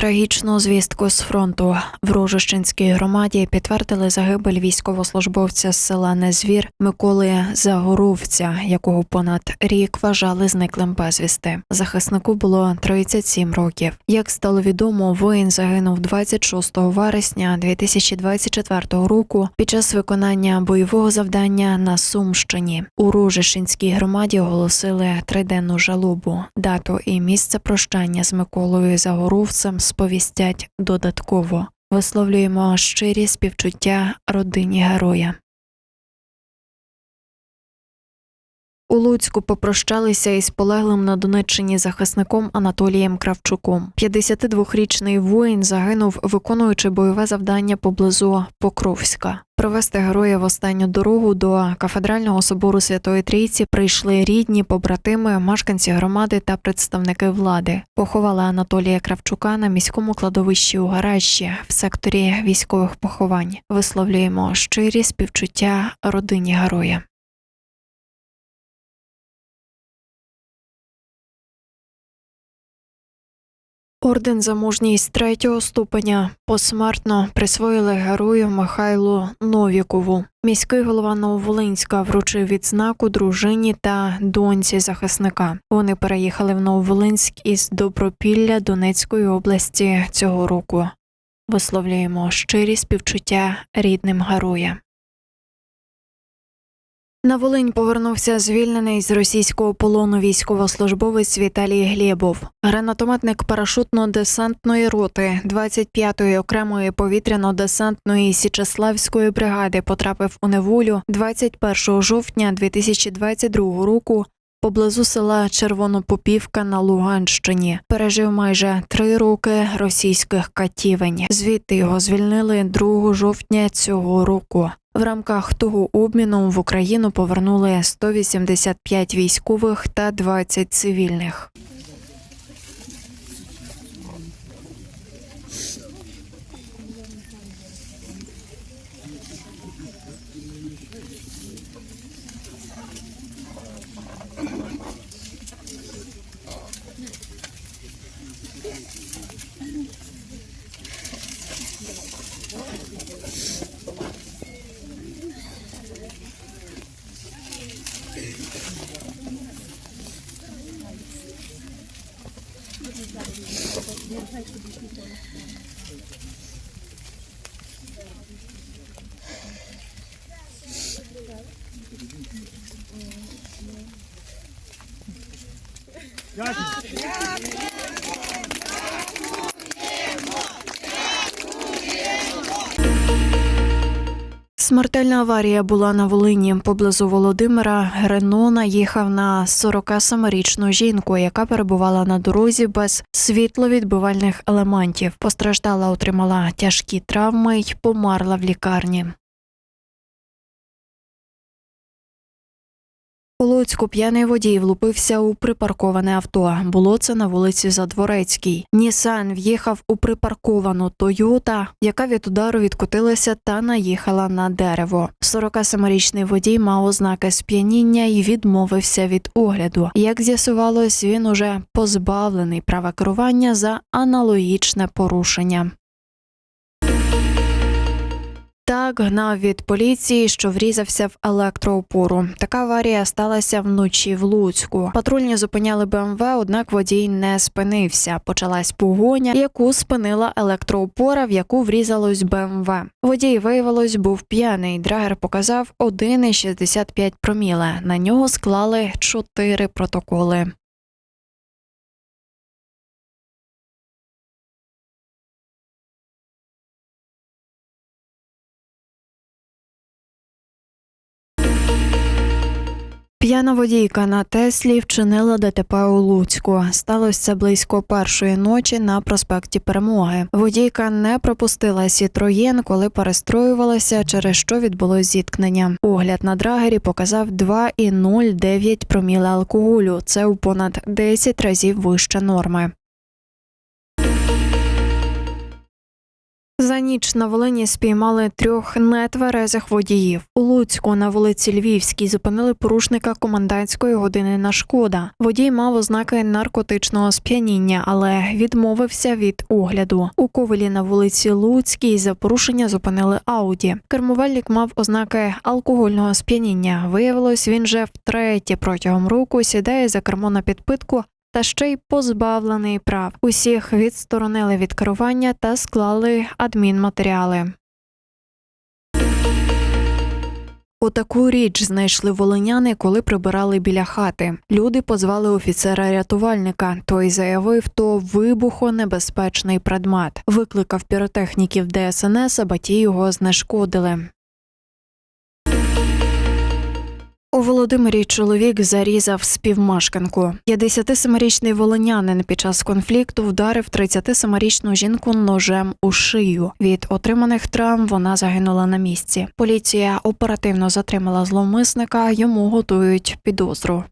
Трагічну звістку з фронту. В Рожищенській громаді підтвердили загибель військовослужбовця з села Незвір Миколи Загоровця, якого понад рік вважали зниклим безвісти. Захиснику було 37 років. Як стало відомо, воїн загинув 26 вересня 2024 року під час виконання бойового завдання на Сумщині. У Рожищенській громаді оголосили триденну жалобу. Дату і місце прощання з Миколою Загоровцем сповістять додатково. Висловлюємо щирі співчуття родині героя. У Луцьку попрощалися із полеглим на Донеччині захисником Анатолієм Кравчуком. 52-річний воїн загинув, виконуючи бойове завдання поблизу Покровська. Провести героя в останню дорогу до кафедрального собору Святої Трійці прийшли рідні, побратими, мешканці громади та представники влади. Поховали Анатолія Кравчука на міському кладовищі у гаражі в секторі військових поховань. Висловлюємо щирі співчуття родині героя. Орден за мужність третього ступеня посмертно присвоїли герою Михайлу Новікову. Міський голова Нововолинська вручив відзнаку дружині та доньці захисника. Вони переїхали в Нововолинськ із Добропілля Донецької області цього року. Висловлюємо щирі співчуття рідним героя. На Волинь повернувся звільнений з російського полону військовослужбовець Віталій Глєбов, гранатометник парашутно-десантної роти 25-ї окремої повітряно-десантної Січеславської бригади потрапив у неволю 21 жовтня 2022 року поблизу села Червонопопівка на Луганщині. Пережив майже три роки російських катівень. Звідти його звільнили 2 жовтня цього року. В рамках того обміну в Україну повернули 185 військових та 20 цивільних. Gel. Смертельна аварія була на Волині. Поблизу Володимира Рено наїхав на 47-річну жінку, яка перебувала на дорозі без світловідбивальних елементів. Постраждала, отримала тяжкі травми й померла в лікарні. У Луцьку п'яний водій влупився у припарковане авто. Було це на вулиці Задворецькій. Нісан в'їхав у припарковану Тойота, яка від удару відкотилася та наїхала на дерево. 47-річний водій мав ознаки сп'яніння і відмовився від огляду. Як з'ясувалось, він уже позбавлений права керування за аналогічне порушення. Так гнав від поліції, що врізався в електроопору. Така аварія сталася вночі в Луцьку. Патрульні зупиняли БМВ, однак водій не спинився. Почалась погоня, яку спинила електроопора, в яку врізалось БМВ. Водій виявилось, був п'яний. Драгер показав 1,65 проміле. На нього склали 4 протоколи. П'яна водійка на Теслі вчинила ДТП у Луцьку. Сталося близько першої ночі на проспекті Перемоги. Водійка не пропустила Сітроєн, коли перестроювалася, через що відбулось зіткнення. Огляд на драгері показав 2,09 проміла алкоголю. Це у понад 10 разів вище норми. За ніч на Волині спіймали трьох нетверезих водіїв. У Луцьку на вулиці Львівській зупинили порушника комендантської години на шкода. Водій мав ознаки наркотичного сп'яніння, але відмовився від огляду. У Ковелі на вулиці Луцькій за порушення зупинили Ауді. Кермувальник мав ознаки алкогольного сп'яніння. Виявилось, він вже втретє протягом року сідає за кермо на підпитку та ще й позбавлений прав. Усіх відсторонили від керування та склали адмінматеріали. Отаку річ знайшли волиняни, коли прибирали біля хати. Люди позвали офіцера-рятувальника. Той заявив, то вибухонебезпечний предмет. Викликав піротехніків ДСНС, а баті його знешкодили. У Володимирі чоловік зарізав співмашканку. 57-річний волинянин під час конфлікту вдарив 37-річну жінку ножем у шию. Від отриманих травм вона загинула на місці. Поліція оперативно затримала зловмисника, йому готують підозру.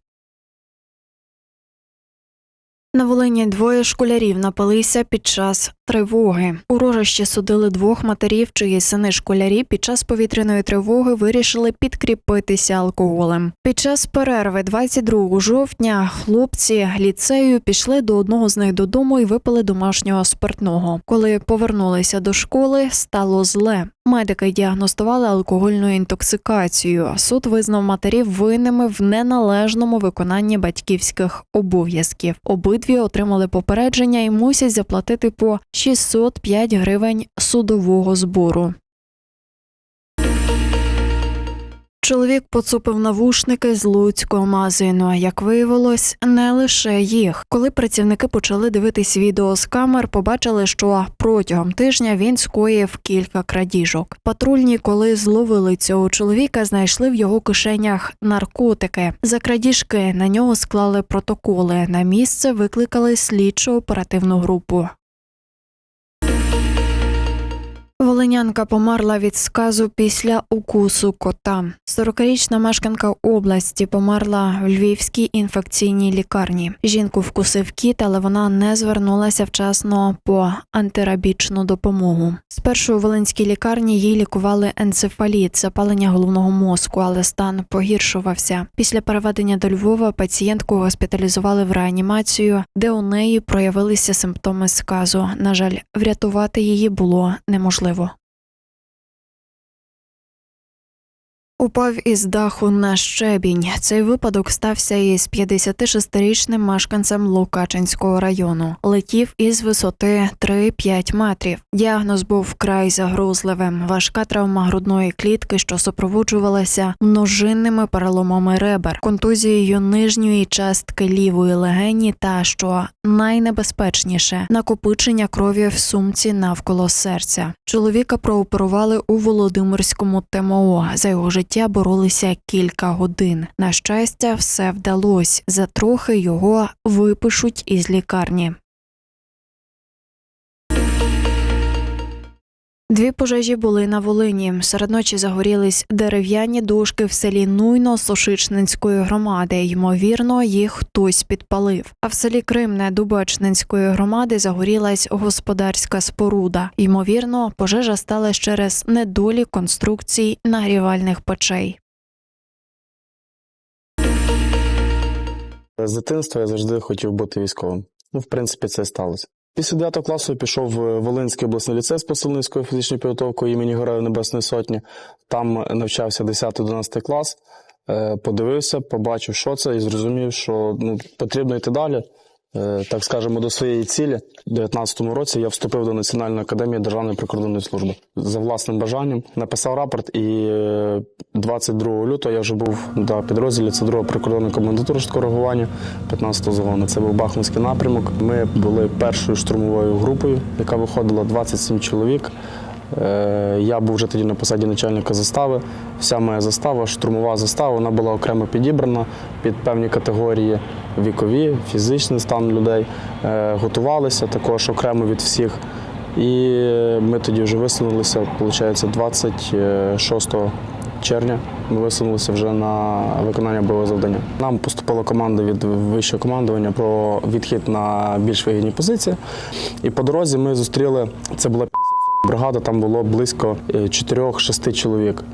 На Волині двоє школярів напилися під час тривоги. У рожищі судили двох матерів, чиї сини школярі під час повітряної тривоги вирішили підкріпитися алкоголем. Під час перерви 22 жовтня хлопці ліцею пішли до одного з них додому і випили домашнього спиртного. Коли повернулися до школи, стало зле. Медики діагностували алкогольну інтоксикацію. Суд визнав матерів винними в неналежному виконанні батьківських обов'язків. Обидві отримали попередження і мусять заплатити по 605 гривень судового збору. Чоловік поцупив навушники з луцького магазину. Як виявилось, не лише їх. Коли працівники почали дивитись відео з камер, побачили, що протягом тижня він скоїв кілька крадіжок. Патрульні, коли зловили цього чоловіка, знайшли в його кишенях наркотики. За крадіжки на нього склали протоколи. На місце викликали слідчо оперативну групу. Волинянка померла від сказу після укусу кота. 40-річна мешканка області померла в львівській інфекційній лікарні. Жінку вкусив кіт, але вона не звернулася вчасно по антирабічну допомогу. Спершу у волинській лікарні їй лікували енцефаліт, запалення головного мозку, але стан погіршувався. Після переведення до Львова пацієнтку госпіталізували в реанімацію, де у неї проявилися симптоми сказу. На жаль, врятувати її було неможливо. la voix. Упав із даху на щебінь. Цей випадок стався із 56-річним мешканцем Лукачинського району. Летів із висоти 3-5 метрів. Діагноз був вкрай загрозливим. Важка травма грудної клітки, що супроводжувалася множинними переломами ребер, контузією нижньої частки лівої легені та що найнебезпечніше накопичення крові в сумці навколо серця. Чоловіка прооперували у Володимирському ТМО. За його життя боролися кілька годин. На щастя, все вдалось. За трохи його випишуть із лікарні. Дві пожежі були на Волині. Серед ночі загорілись дерев'яні дошки в селі Нуйно Сошичненської громади. Ймовірно, їх хтось підпалив. А в селі Кримне Дубачненської громади загорілась господарська споруда. Ймовірно, пожежа стала через недолі конструкцій нагрівальних печей. З дитинства я завжди хотів бути військовим. Ну, в принципі, це сталося. Після 9 класу я пішов в Волинський обласний ліцей з посильницькою фізичною підготовкою імені Героїв Небесної Сотні. Там навчався 10-11 клас. Е, Подивився, побачив, що це, і зрозумів, що ну, потрібно йти далі. Е, Так скажемо, до своєї цілі. У 19-му році я вступив до Національної академії Державної прикордонної служби за власним бажанням. Написав рапорт, і е, 22 лютого я вже був на підрозділі. Це друга прикордонна комендатура швидкого 15-го загону. Це був Бахмутський напрямок. Ми були першою штурмовою групою, яка виходила 27 чоловік. Е, Я був вже тоді на посаді начальника застави. Вся моя застава, штурмова застава, вона була окремо підібрана під певні категорії вікові, фізичний стан людей. Е, Готувалися також окремо від всіх. І ми тоді вже висунулися, виходить, 26 червня. Ми висунулися вже на виконання бойового завдання. Нам поступила команда від вищого командування про відхід на більш вигідні позиції. І по дорозі ми зустріли, це була 57 Бригада там було близько 4-6 чоловік.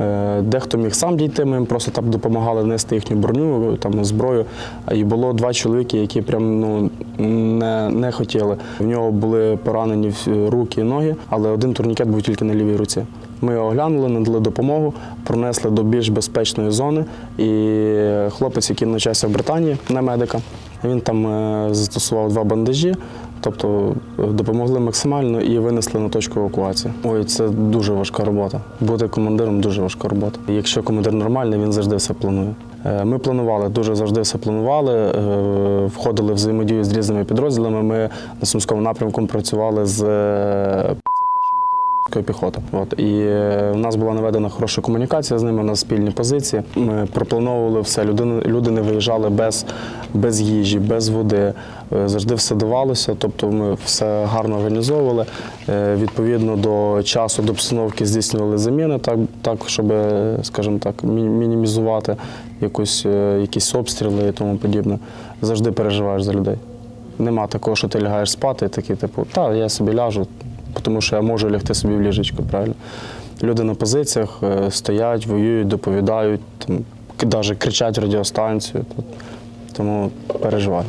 Е, Дехто міг сам дійти, ми їм просто так допомагали нести їхню броню, там зброю. І було два чоловіки, які прям ну не, не хотіли. В нього були поранені руки і ноги, але один турнікет був тільки на лівій руці. Ми його оглянули, надали допомогу, пронесли до більш безпечної зони. І хлопець, який навчався в Британії, не медика, він там е, застосував два бандажі. Тобто е, допомогли максимально і винесли на точку евакуації. Ой, це дуже важка робота. Бути командиром дуже важка робота. Якщо командир нормальний, він завжди все планує. Е, Ми планували, дуже завжди все планували. е, Входили в взаємодію з різними підрозділами. Ми на Сумському напрямку працювали з піхоти. От і е, в нас була наведена хороша комунікація з ними. У нас спільні позиції. Ми проплановували все. Люди, люди не виїжджали без, без їжі, без води. Е, Завжди все давалося. Тобто ми все гарно організовували. Е, Відповідно до часу, до обстановки здійснювали заміни, так, так щоб, скажімо так, мінімізувати якусь, якісь обстріли і тому подібне. Завжди переживаєш за людей. Нема такого, що ти лягаєш спати, і такий, типу, та я собі ляжу, тому що я можу лягти собі в ліжечко, правильно. Люди на позиціях е, стоять, воюють, доповідають, там, навіть кричать радіостанцію. Тому переживаю.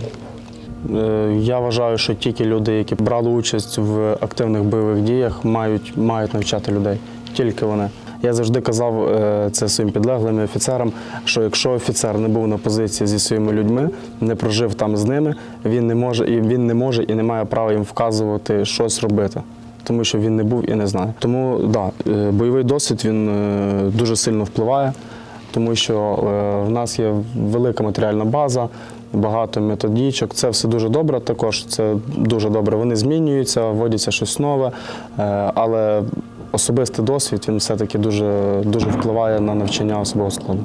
Е, Я вважаю, що тільки люди, які брали участь в активних бойових діях, мають, мають навчати людей. Тільки вони. Я завжди казав е, це своїм підлеглим і офіцерам, що якщо офіцер не був на позиції зі своїми людьми, не прожив там з ними, він не може він не може і не має права їм вказувати щось робити. Тому що він не був і не знає. Тому да, е, бойовий досвід він е, дуже сильно впливає, тому що е, в нас є велика матеріальна база, багато методичок. Це все дуже добре. Також це дуже добре. Вони змінюються, вводяться щось нове, але особистий досвід він все-таки дуже, дуже впливає на навчання особового складу.